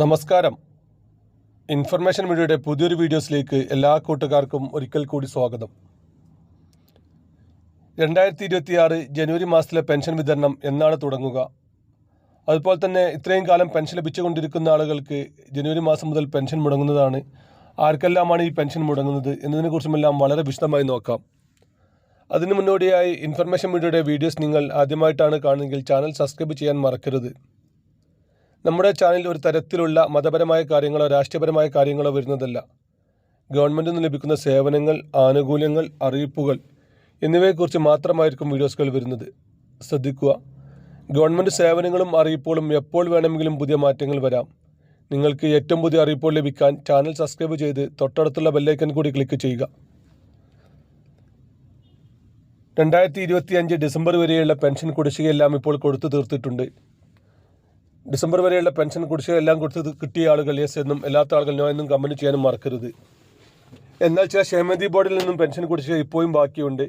നമസ്കാരം. ഇൻഫർമേഷൻ മീഡിയയുടെ പുതിയൊരു വീഡിയോസിലേക്ക് എല്ലാ കൂട്ടുകാർക്കും ഒരിക്കൽ കൂടി സ്വാഗതം. രണ്ടായിരത്തി ഇരുപത്തിയാറ് ജനുവരി മാസത്തിലെ പെൻഷൻ വിതരണം എന്നാണ് തുടങ്ങുക. അതുപോലെ തന്നെ ഇത്രയും കാലം പെൻഷൻ ലഭിച്ചുകൊണ്ടിരിക്കുന്ന ആളുകൾക്ക് ജനുവരി മാസം മുതൽ പെൻഷൻ മുടങ്ങുന്നതാണ്. ആർക്കെല്ലാമാണ് ഈ പെൻഷൻ മുടങ്ങുന്നത് എന്നതിനെക്കുറിച്ചുമെല്ലാം വളരെ വിശദമായി നോക്കാം. അതിനു മുന്നോടിയായി ഇൻഫർമേഷൻ മീഡിയയുടെ വീഡിയോസ് നിങ്ങൾ ആദ്യമായിട്ടാണ് കാണുന്നതെങ്കിൽ ചാനൽ സബ്സ്ക്രൈബ് ചെയ്യാൻ മറക്കരുത്. നമ്മുടെ ചാനലിൽ ഒരു തരത്തിലുള്ള മതപരമായ കാര്യങ്ങളോ രാഷ്ട്രീയപരമായ കാര്യങ്ങളോ വരുന്നതല്ല. ഗവൺമെന്റിൽ നിന്ന് ലഭിക്കുന്ന സേവനങ്ങൾ ആനുകൂല്യങ്ങൾ അറിയിപ്പുകൾ എന്നിവയെക്കുറിച്ച് മാത്രമായിരിക്കും വീഡിയോസുകൾ വരുന്നത്. ശ്രദ്ധിക്കുക ഗവൺമെന്റ് സേവനങ്ങളും അറിയിപ്പുകളും എപ്പോൾ വേണമെങ്കിലും പുതിയ മാറ്റങ്ങൾ വരാം. നിങ്ങൾക്ക് ഏറ്റവും പുതിയ അറിയിപ്പുകൾ ലഭിക്കാൻ ചാനൽ സബ്സ്ക്രൈബ് ചെയ്ത് തൊട്ടടുത്തുള്ള ബെല്ലൈക്കൻ കൂടി ക്ലിക്ക് ചെയ്യുക. രണ്ടായിരത്തി ഇരുപത്തി അഞ്ച് ഡിസംബർ വരെയുള്ള പെൻഷൻ കുടിശ്ശികയെല്ലാം ഇപ്പോൾ കൊടുത്തു തീർത്തിട്ടുണ്ട്. ഡിസംബർ വരെയുള്ള പെൻഷൻ കുടിശ്ശിക എല്ലാം കൊടുത്തത് കിട്ടിയ ആളുകൾ യെസ് എന്നും അല്ലാത്ത ആളുകൾ നോ എന്നും കമന്റ് ചെയ്യാനും മറക്കരുത്. എന്നാൽ ചില ക്ഷേമനിധി ബോർഡിൽ നിന്നും പെൻഷൻ കുടിശ്ശിക ഇപ്പോഴും ബാക്കിയുണ്ട്.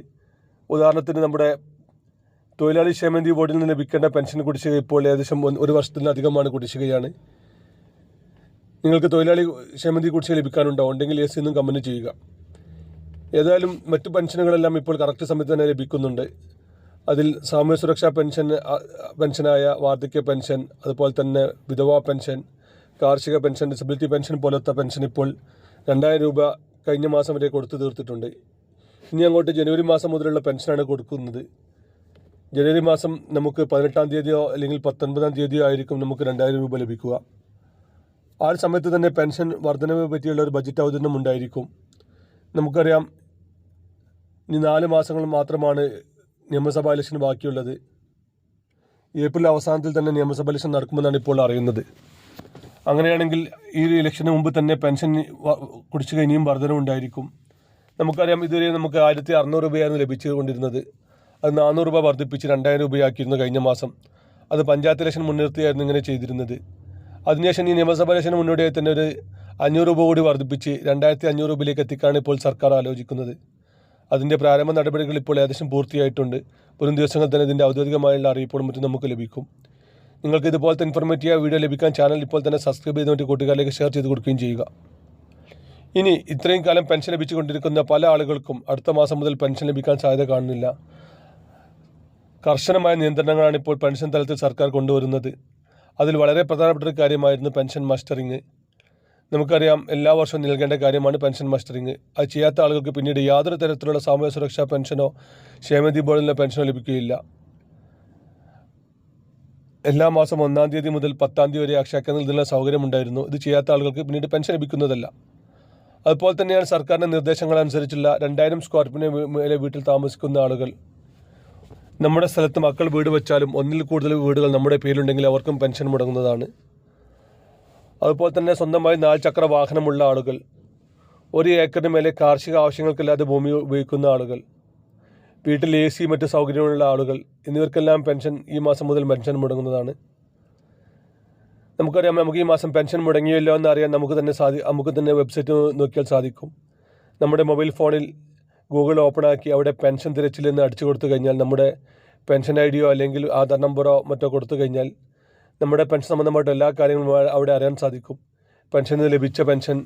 ഉദാഹരണത്തിന് നമ്മുടെ തൊഴിലാളി ക്ഷേമനിധി ബോർഡിൽ നിന്ന് ലഭിക്കേണ്ട പെൻഷൻ കുടിശ്ശിക ഇപ്പോൾ ഏകദേശം ഒരു വർഷത്തിലധികമാണ് കുടിശ്ശികയാണ്. നിങ്ങൾക്ക് തൊഴിലാളി ക്ഷേമനിധി കുടിശ്ശിക ലഭിക്കാനുണ്ടോ? ഉണ്ടെങ്കിൽ യെസ് എന്നും കമന്റ് ചെയ്യുക. ഏതായാലും മറ്റു പെൻഷനുകളെല്ലാം ഇപ്പോൾ കറക്റ്റ് സമയത്ത് തന്നെ ലഭിക്കുന്നുണ്ട്. അതിൽ സാമൂഹ്യ സുരക്ഷാ പെൻഷൻ പെൻഷനായ വാർദ്ധക്യ പെൻഷൻ അതുപോലെ തന്നെ വിധവാ പെൻഷൻ കാർഷിക പെൻഷൻ ഡിസബിലിറ്റി പെൻഷൻ പോലത്തെ പെൻഷൻ ഇപ്പോൾ രണ്ടായിരം രൂപ കഴിഞ്ഞ മാസം വരെ കൊടുത്തു തീർത്തിട്ടുണ്ട്. ഇനി അങ്ങോട്ട് ജനുവരി മാസം മുതലുള്ള പെൻഷനാണ് കൊടുക്കുന്നത്. ജനുവരി മാസം നമുക്ക് പതിനെട്ടാം തീയതിയോ അല്ലെങ്കിൽ പത്തൊൻപതാം തീയതിയോ ആയിരിക്കും നമുക്ക് രണ്ടായിരം രൂപ ലഭിക്കുക. ആ ഒരു സമയത്ത് തന്നെ പെൻഷൻ വർധനവ് പറ്റിയുള്ള ഒരു ബജറ്റ് അവതരണം ഉണ്ടായിരിക്കും. നമുക്കറിയാം ഇനി നാല് മാസങ്ങൾ മാത്രമാണ് നിയമസഭാ ഇലക്ഷൻ ബാക്കിയുള്ളത്. ഏപ്രിൽ അവസാനത്തിൽ തന്നെ നിയമസഭാ ഇലക്ഷൻ നടക്കുമെന്നാണ് ഇപ്പോൾ അറിയുന്നത്. അങ്ങനെയാണെങ്കിൽ ഈ ഇലക്ഷന് മുമ്പ് തന്നെ പെൻഷൻ കുടിച്ചു കുടിശ്ശിക ഇനിയും വർധനവുണ്ടായിരിക്കും നമുക്കറിയാം ഇതുവരെ നമുക്ക് ആയിരത്തി അറുന്നൂറ് രൂപയായിരുന്നു ലഭിച്ചുകൊണ്ടിരുന്നത്. അത് നാനൂറ് രൂപ വർദ്ധിപ്പിച്ച് രണ്ടായിരം രൂപയാക്കിയിരുന്നു കഴിഞ്ഞ മാസം. അത് പഞ്ചായത്ത് ഇലക്ഷൻ മുൻനിർത്തിയായിരുന്നു ഇങ്ങനെ ചെയ്തിരുന്നത്. അതിനുശേഷം ഈ നിയമസഭാ ഇലക്ഷന് മുന്നോടിയായി തന്നെ ഒരു അഞ്ഞൂറ് രൂപ കൂടി വർദ്ധിപ്പിച്ച് രണ്ടായിരത്തി അഞ്ഞൂറ് രൂപയിലേക്ക് എത്തിക്കാണ് ഇപ്പോൾ സർക്കാർ ആലോചിക്കുന്നത്. അതിന്റെ പ്രാരംഭ നടപടികൾ ഇപ്പോൾ ഏകദേശം പൂർത്തിയായിട്ടുണ്ട്. വരും ദിവസങ്ങൾ തന്നെ ഇതിന്റെ ഔദ്യോഗികമായുള്ള അറിയിപ്പുകളും മറ്റും നമുക്ക് ലഭിക്കും. നിങ്ങൾക്ക് ഇതുപോലത്തെ ഇൻഫോർമേറ്റീവ് വീഡിയോ ലഭിക്കാൻ ചാനൽ ഇപ്പോൾ തന്നെ സബ്സ്ക്രൈബ് ചെയ്ത് മറ്റു കൂട്ടുകാരിലേക്ക് ഷെയർ ചെയ്ത് കൊടുക്കുകയും ചെയ്യുക. ഇനി ഇത്രയും കാലം പെൻഷൻ ലഭിച്ചുകൊണ്ടിരിക്കുന്ന പല ആളുകൾക്കും അടുത്ത മാസം മുതൽ പെൻഷൻ ലഭിക്കാൻ സാധ്യത കാണുന്നില്ല. കർശനമായ നിയന്ത്രണങ്ങളാണ് ഇപ്പോൾ പെൻഷൻ തലത്തിൽ സർക്കാർ കൊണ്ടുവരുന്നത്. അതിൽ വളരെ പ്രധാനപ്പെട്ട ഒരു കാര്യമായിരുന്നു പെൻഷൻ മസ്റ്ററിങ് നമുക്കറിയാം എല്ലാ വർഷവും നൽകേണ്ട കാര്യമാണ് പെൻഷൻ മസ്റ്ററിങ് അത് ചെയ്യാത്ത ആളുകൾക്ക് പിന്നീട് യാതൊരു തരത്തിലുള്ള സാമൂഹ്യ സുരക്ഷാ പെൻഷനോ ക്ഷേമനിധി ബോർഡിൽ നിന്ന് പെൻഷനോ ലഭിക്കുകയില്ല. എല്ലാ മാസം ഒന്നാം തീയതി മുതൽ പത്താം തീയതി വരെ അക്ഷയ കേന്ദ്രത്തിൽ സൗകര്യമുണ്ടായിരുന്നു ഇത് ചെയ്യാത്ത ആളുകൾക്ക് പിന്നീട് പെൻഷൻ ലഭിക്കുന്നതല്ല. അതുപോലെ തന്നെയാണ് സർക്കാരിന്റെ നിർദ്ദേശങ്ങൾ അനുസരിച്ചുള്ള രണ്ടായിരം സ്ക്വയർ ഫീറ്റിന് മേലെ വീട്ടിൽ താമസിക്കുന്ന ആളുകൾ. നമ്മുടെ സ്ഥലത്ത് മക്കൾ വീട് വെച്ചാലും ഒന്നിൽ കൂടുതൽ വീടുകൾ നമ്മുടെ പേരിലുണ്ടെങ്കിൽ അവർക്കും പെൻഷൻ മുടങ്ങുന്നതാണ്. അതുപോലെ തന്നെ സ്വന്തമായി നാല് ചക്ര വാഹനമുള്ള ആളുകൾ. ഒരു ഏക്കറിന് മേലെ കാർഷിക ആവശ്യങ്ങൾക്കില്ലാതെ ഭൂമി ഉപയോഗിക്കുന്ന ആളുകൾ. വീട്ടിൽ എ സി മറ്റ് സൗകര്യമുള്ള ആളുകൾ. എന്നിവർക്കെല്ലാം പെൻഷൻ ഈ മാസം മുതൽ പെൻഷൻ മുടങ്ങുന്നതാണ്. നമുക്കറിയാം നമുക്ക് ഈ മാസം പെൻഷൻ മുടങ്ങിയല്ലോ എന്ന് അറിയാൻ നമുക്ക് തന്നെ സാധി നമുക്ക് തന്നെ വെബ്സൈറ്റ് നോക്കിയാൽ സാധിക്കും. നമ്മുടെ മൊബൈൽ ഫോണിൽ ഗൂഗിൾ ഓപ്പൺ ആക്കി അവിടെ പെൻഷൻ തിരച്ചിൽ എന്ന് അടിച്ചു കൊടുത്തു കഴിഞ്ഞാൽ നമ്മുടെ പെൻഷൻ ഐ ഡിയോ അല്ലെങ്കിൽ ആധാർ നമ്പറോ മറ്റോ കൊടുത്തു കഴിഞ്ഞാൽ നമ്മുടെ പെൻഷൻ സംബന്ധമായിട്ട് എല്ലാ കാര്യങ്ങളും അവിടെ അറിയാൻ സാധിക്കും. പെൻഷൻ ലഭിച്ച പെൻഷൻ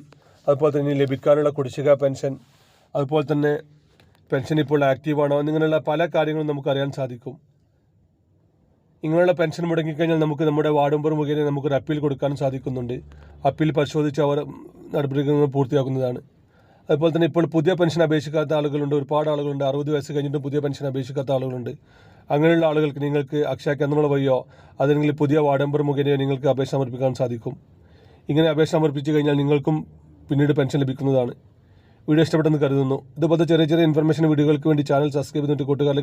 അതുപോലെ തന്നെ ലഭിക്കാനുള്ള കുടിശ്ശിക പെൻഷൻ അതുപോലെ തന്നെ പെൻഷൻ ഇപ്പോൾ ആക്റ്റീവാണോ എന്നിങ്ങനെയുള്ള പല കാര്യങ്ങളും നമുക്ക് അറിയാൻ സാധിക്കും. ഇങ്ങനെയുള്ള പെൻഷൻ മുടങ്ങിക്കഴിഞ്ഞാൽ നമുക്ക് നമ്മുടെ വാർഡ് മെമ്പർ മുഖേന നമുക്കൊരു അപ്പീൽ കൊടുക്കാനും സാധിക്കുന്നുണ്ട്. അപ്പീൽ പരിശോധിച്ച് അവർ നടപടികൾ പൂർത്തിയാക്കുന്നതാണ്. അതുപോലെ തന്നെ ഇപ്പോൾ പുതിയ പെൻഷൻ അപേക്ഷിക്കാത്ത ആളുകളുണ്ട് ഒരുപാട് ആളുകളുണ്ട്. അറുപത് വയസ്സ് കഴിഞ്ഞിട്ടും പുതിയ പെൻഷൻ അപേക്ഷിക്കാത്ത ആളുകളുണ്ട്. അങ്ങനെയുള്ള ആളുകൾക്ക് നിങ്ങൾക്ക് അക്ഷയ കേന്ദ്രങ്ങൾ വഴിയോ അല്ലെങ്കിൽ പുതിയ വാർഡ് മെമ്പർ മുഖേനയോ നിങ്ങൾക്ക് അപേക്ഷ സമർപ്പിക്കാൻ സാധിക്കും. ഇങ്ങനെ അപേക്ഷ സമർപ്പിച്ചു കഴിഞ്ഞാൽ നിങ്ങൾക്കും പിന്നീട് പെൻഷൻ ലഭിക്കുന്നതാണ്. വീഡിയോ ഇഷ്ടപ്പെട്ടെന്ന് കരുതുന്നു. ഇതുപോലത്തെ ചെറിയ ചെറിയ ഇൻഫർമേഷൻ വീഡിയോകൾക്ക് വേണ്ടി ചാനൽ സബ്സ്ക്രൈബ് ചെയ്തിട്ട് കൂട്ടുകാരിലേക്ക്